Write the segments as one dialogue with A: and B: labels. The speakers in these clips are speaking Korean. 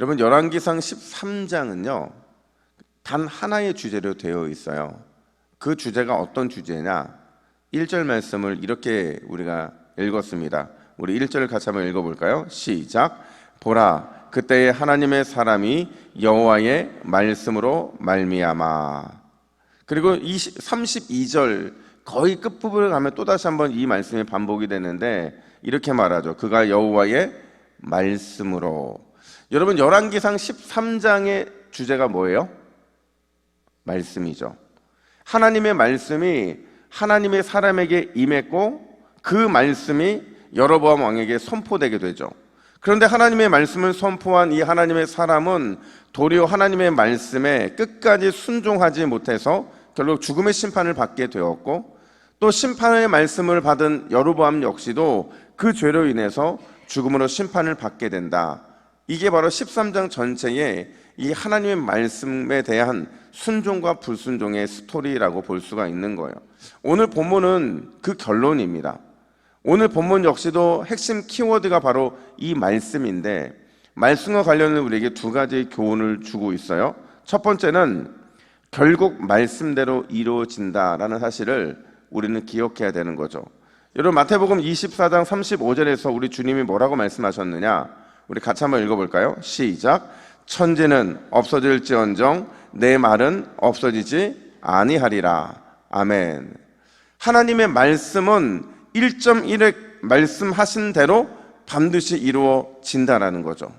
A: 여러분 열왕기상 13장은요. 단 하나의 주제로 되어 있어요. 그 주제가 어떤 주제냐? 1절 말씀을 이렇게 우리가 읽었습니다. 우리 1절을 같이 한번 읽어 볼까요? 시작. 보라 그때에 하나님의 사람이 여호와의 말씀으로 말미암아 그리고 20, 32절 거의 끝부분을 가면 또 다시 한번 이 말씀이 반복이 되는데 이렇게 말하죠. 그가 여호와의 말씀으로. 여러분 열왕기상 13장의 주제가 뭐예요? 말씀이죠. 하나님의 말씀이 하나님의 사람에게 임했고 그 말씀이 여로보암 왕에게 선포되게 되죠. 그런데 하나님의 말씀을 선포한 이 하나님의 사람은 도리어 하나님의 말씀에 끝까지 순종하지 못해서 결국 죽음의 심판을 받게 되었고 또 심판의 말씀을 받은 여로보암 역시도 그 죄로 인해서 죽음으로 심판을 받게 된다. 이게 바로 13장 전체의 이 하나님의 말씀에 대한 순종과 불순종의 스토리라고 볼 수가 있는 거예요. 오늘 본문은 그 결론입니다. 오늘 본문 역시도 핵심 키워드가 바로 이 말씀인데 말씀과 관련해 우리에게 두 가지 교훈을 주고 있어요. 첫 번째는 결국 말씀대로 이루어진다라는 사실을 우리는 기억해야 되는 거죠. 여러분 마태복음 24장 35절에서 우리 주님이 뭐라고 말씀하셨느냐? 우리 같이 한번 읽어볼까요? 시작. 천지는 없어질지언정 내 말은 없어지지 아니하리라. 아멘. 하나님의 말씀은 1.1에 말씀하신 대로 반드시 이루어진다라는 거죠.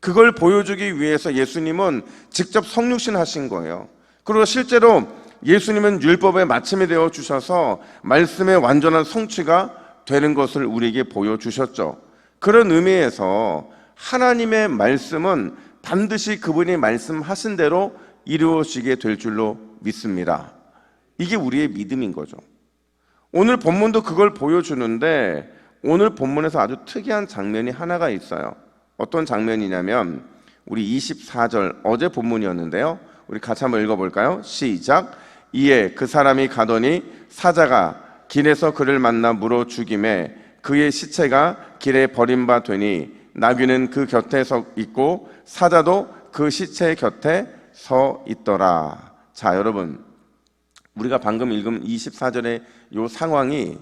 A: 그걸 보여주기 위해서 예수님은 직접 성육신 하신 거예요. 그리고 실제로 예수님은 율법의 마침이 되어 주셔서 말씀의 완전한 성취가 되는 것을 우리에게 보여주셨죠. 그런 의미에서 하나님의 말씀은 반드시 그분이 말씀하신 대로 이루어지게 될 줄로 믿습니다. 이게 우리의 믿음인 거죠. 오늘 본문도 그걸 보여주는데 오늘 본문에서 아주 특이한 장면이 하나가 있어요. 어떤 장면이냐면 우리 24절 어제 본문이었는데요. 우리 같이 한번 읽어볼까요? 시작. 이에 그 사람이 가더니 사자가 길에서 그를 만나 물어 죽임에 그의 시체가 길에 버림바 되니 나귀는 그 곁에 서 있고 사자도 그 시체 곁에 서 있더라. 자, 여러분. 우리가 방금 읽은 24절의 요 상황이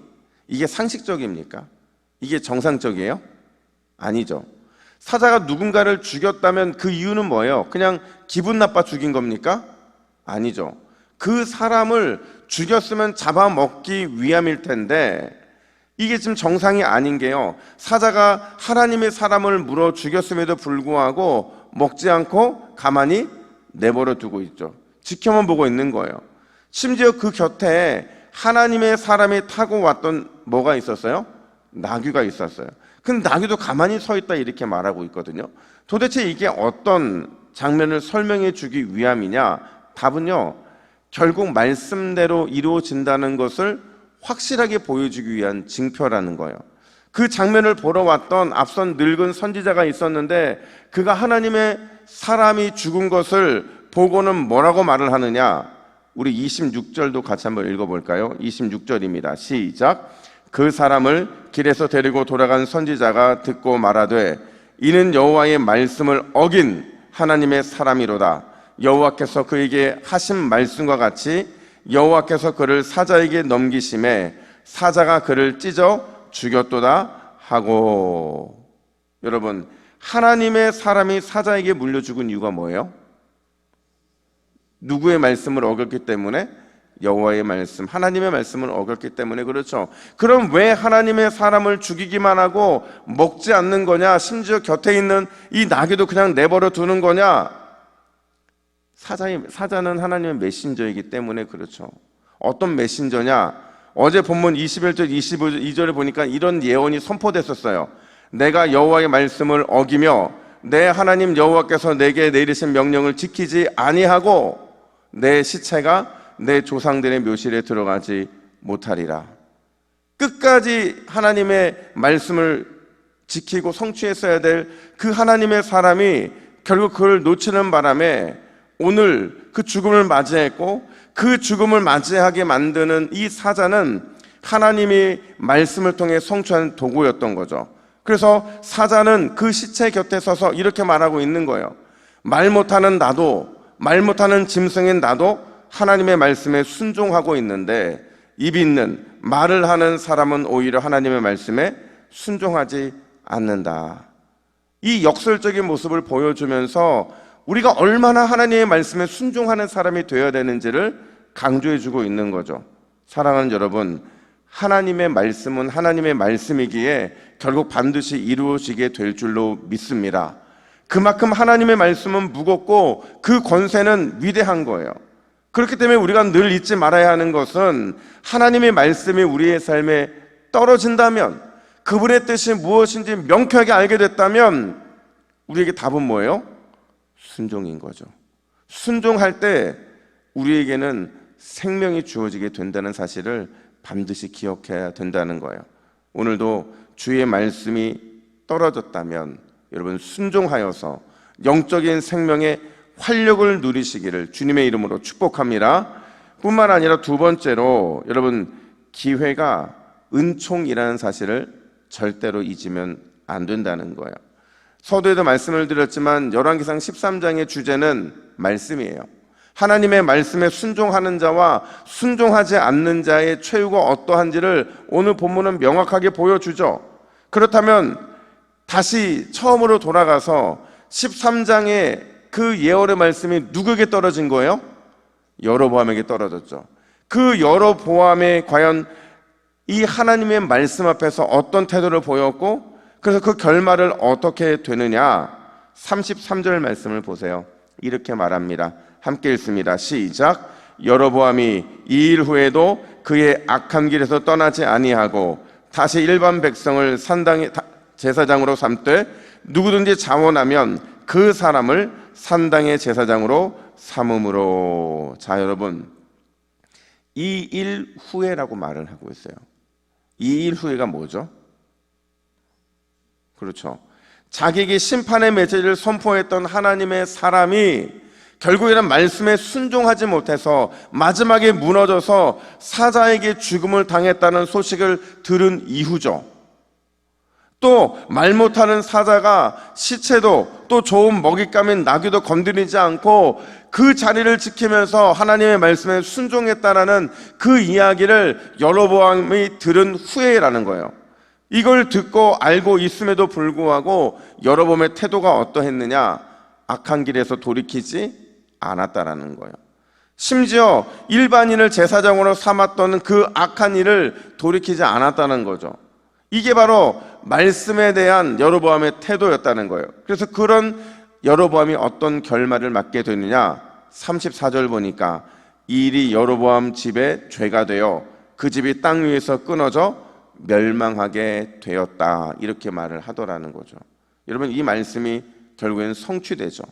A: 이게 상식적입니까? 이게 정상적이에요? 아니죠. 사자가 누군가를 죽였다면 그 이유는 뭐예요? 그냥 기분 나빠 죽인 겁니까? 아니죠. 그 사람을 죽였으면 잡아먹기 위함일 텐데 이게 지금 정상이 아닌 게요. 사자가 하나님의 사람을 물어 죽였음에도 불구하고 먹지 않고 가만히 내버려 두고 있죠. 지켜만 보고 있는 거예요. 심지어 그 곁에 하나님의 사람이 타고 왔던 뭐가 있었어요? 나귀가 있었어요. 근데 나귀도 가만히 서 있다 이렇게 말하고 있거든요. 도대체 이게 어떤 장면을 설명해 주기 위함이냐? 답은요. 결국 말씀대로 이루어진다는 것을 확실하게 보여주기 위한 징표라는 거예요. 그 장면을 보러 왔던 앞선 늙은 선지자가 있었는데 그가 하나님의 사람이 죽은 것을 보고는 뭐라고 말을 하느냐? 우리 26절도 같이 한번 읽어볼까요? 26절입니다. 시작. 그 사람을 길에서 데리고 돌아간 선지자가 듣고 말하되 이는 여호와의 말씀을 어긴 하나님의 사람이로다. 여호와께서 그에게 하신 말씀과 같이 여호와께서 그를 사자에게 넘기심에 사자가 그를 찢어 죽였도다 하고 여러분 하나님의 사람이 사자에게 물려 죽은 이유가 뭐예요? 누구의 말씀을 어겼기 때문에 여호와의 말씀, 하나님의 말씀을 어겼기 때문에 그렇죠. 그럼 왜 하나님의 사람을 죽이기만 하고 먹지 않는 거냐? 심지어 곁에 있는 이 나귀도 그냥 내버려 두는 거냐? 사자의, 사자는 하나님의 메신저이기 때문에 그렇죠. 어떤 메신저냐? 어제 본문 21절, 22절을 보니까 이런 예언이 선포됐었어요. 내가 여호와의 말씀을 어기며 내 하나님 여호와께서 내게 내리신 명령을 지키지 아니하고 내 시체가 내 조상들의 묘실에 들어가지 못하리라. 끝까지 하나님의 말씀을 지키고 성취했어야 될 그 하나님의 사람이 결국 그걸 놓치는 바람에 오늘 그 죽음을 맞이했고 그 죽음을 맞이하게 만드는 이 사자는 하나님이 말씀을 통해 성취한 도구였던 거죠. 그래서 사자는 그 시체 곁에 서서 이렇게 말하고 있는 거예요. 말 못하는 나도, 말 못하는 짐승인 나도 하나님의 말씀에 순종하고 있는데 입 있는 말을 하는 사람은 오히려 하나님의 말씀에 순종하지 않는다. 이 역설적인 모습을 보여주면서 우리가 얼마나 하나님의 말씀에 순종하는 사람이 되어야 되는지를 강조해 주고 있는 거죠. 사랑하는 여러분, 하나님의 말씀은 하나님의 말씀이기에 결국 반드시 이루어지게 될 줄로 믿습니다. 그만큼 하나님의 말씀은 무겁고 그 권세는 위대한 거예요. 그렇기 때문에 우리가 늘 잊지 말아야 하는 것은 하나님의 말씀이 우리의 삶에 떨어진다면 그분의 뜻이 무엇인지 명쾌하게 알게 됐다면 우리에게 답은 뭐예요? 순종인 거죠. 순종할 때 우리에게는 생명이 주어지게 된다는 사실을 반드시 기억해야 된다는 거예요. 오늘도 주의 말씀이 떨어졌다면 여러분 순종하여서 영적인 생명의 활력을 누리시기를 주님의 이름으로 축복합니다. 뿐만 아니라 두 번째로 여러분 기회가 은총이라는 사실을 절대로 잊으면 안 된다는 거예요. 서두에도 말씀을 드렸지만 열왕기상 13장의 주제는 말씀이에요. 하나님의 말씀에 순종하는 자와 순종하지 않는 자의 최후가 어떠한지를 오늘 본문은 명확하게 보여주죠. 그렇다면 다시 처음으로 돌아가서 13장의 그 예언의 말씀이 누구에게 떨어진 거예요? 여로보암에게 떨어졌죠. 그 여로보암에 과연 이 하나님의 말씀 앞에서 어떤 태도를 보였고 그래서 그 결말을 어떻게 되느냐 33절 말씀을 보세요. 이렇게 말합니다. 함께 읽습니다. 시작. 여로보암이 이 일 후에도 그의 악한 길에서 떠나지 아니하고 다시 일반 백성을 산당의 제사장으로 삼되 누구든지 자원하면 그 사람을 산당의 제사장으로 삼음으로 자 여러분 이 일 후에라고 말을 하고 있어요. 이 일 후에가 뭐죠? 그렇죠. 자기에게 심판의 메시지를 선포했던 하나님의 사람이 결국에는 말씀에 순종하지 못해서 마지막에 무너져서 사자에게 죽음을 당했다는 소식을 들은 이후죠. 또 말 못하는 사자가 시체도 또 좋은 먹잇감인 나귀도 건드리지 않고 그 자리를 지키면서 하나님의 말씀에 순종했다라는 그 이야기를 여로보암이 들은 후에라는 거예요. 이걸 듣고 알고 있음에도 불구하고 여로보암의 태도가 어떠했느냐? 악한 길에서 돌이키지 않았다라는 거예요. 심지어 일반인을 제사장으로 삼았던 그 악한 일을 돌이키지 않았다는 거죠. 이게 바로 말씀에 대한 여로보암의 태도였다는 거예요. 그래서 그런 여로보암이 어떤 결말을 맞게 되느냐? 34절 보니까 이 일이 여로보암 집에 죄가 되어 그 집이 땅 위에서 끊어져 멸망하게 되었다. 이렇게 말을 하더라는 거죠. 여러분 이 말씀이 결국엔 성취되죠.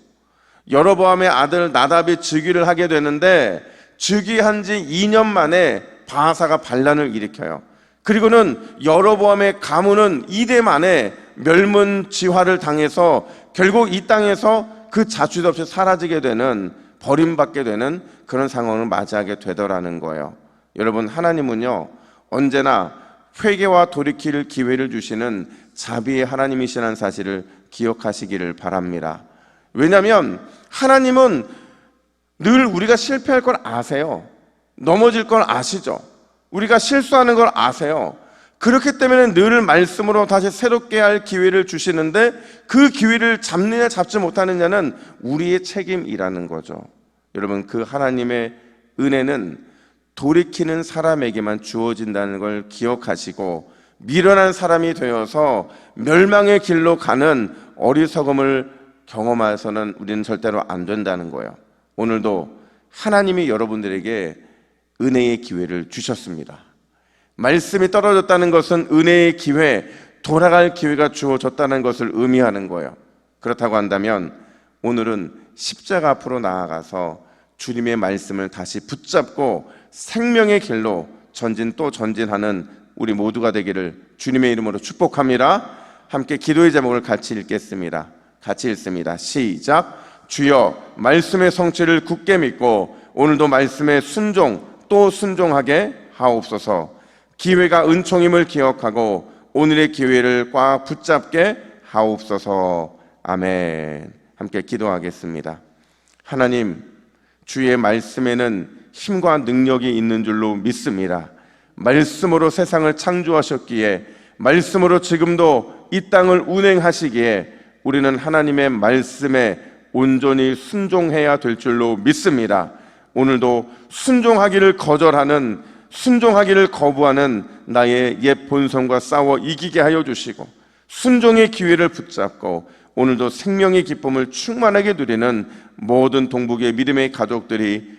A: 여로보암의 아들 나답이 즉위를 하게 되는데 즉위한 지 2년 만에 바하사가 반란을 일으켜요. 그리고는 여로보암의 가문은 이대 만에 멸문지화를 당해서 결국 이 땅에서 그 자취도 없이 사라지게 되는 버림받게 되는 그런 상황을 맞이하게 되더라는 거예요. 여러분 하나님은요 언제나 회개와 돌이킬 기회를 주시는 자비의 하나님이시라는 사실을 기억하시기를 바랍니다. 왜냐하면 하나님은 늘 우리가 실패할 걸 아세요. 넘어질 걸 아시죠. 우리가 실수하는 걸 아세요. 그렇기 때문에 늘 말씀으로 다시 새롭게 할 기회를 주시는데 그 기회를 잡느냐 잡지 못하느냐는 우리의 책임이라는 거죠. 여러분 그 하나님의 은혜는 돌이키는 사람에게만 주어진다는 걸 기억하시고 미련한 사람이 되어서 멸망의 길로 가는 어리석음을 경험해서는 우리는 절대로 안 된다는 거예요. 오늘도 하나님이 여러분들에게 은혜의 기회를 주셨습니다. 말씀이 떨어졌다는 것은 은혜의 기회, 돌아갈 기회가 주어졌다는 것을 의미하는 거예요. 그렇다고 한다면 오늘은 십자가 앞으로 나아가서 주님의 말씀을 다시 붙잡고 생명의 길로 전진 또 전진하는 우리 모두가 되기를 주님의 이름으로 축복합니다. 함께 기도의 제목을 같이 읽겠습니다. 같이 읽습니다. 시작. 주여 말씀의 성취를 굳게 믿고 오늘도 말씀의 순종 또 순종하게 하옵소서. 기회가 은총임을 기억하고 오늘의 기회를 꽉 붙잡게 하옵소서. 아멘. 함께 기도하겠습니다. 하나님, 주의 말씀에는 힘과 능력이 있는 줄로 믿습니다. 말씀으로 세상을 창조하셨기에 말씀으로 지금도 이 땅을 운행하시기에 우리는 하나님의 말씀에 온전히 순종해야 될 줄로 믿습니다. 오늘도 순종하기를 거절하는 순종하기를 거부하는 나의 옛 본성과 싸워 이기게 하여 주시고 순종의 기회를 붙잡고 오늘도 생명의 기쁨을 충만하게 누리는 모든 동북의 믿음의 가족들이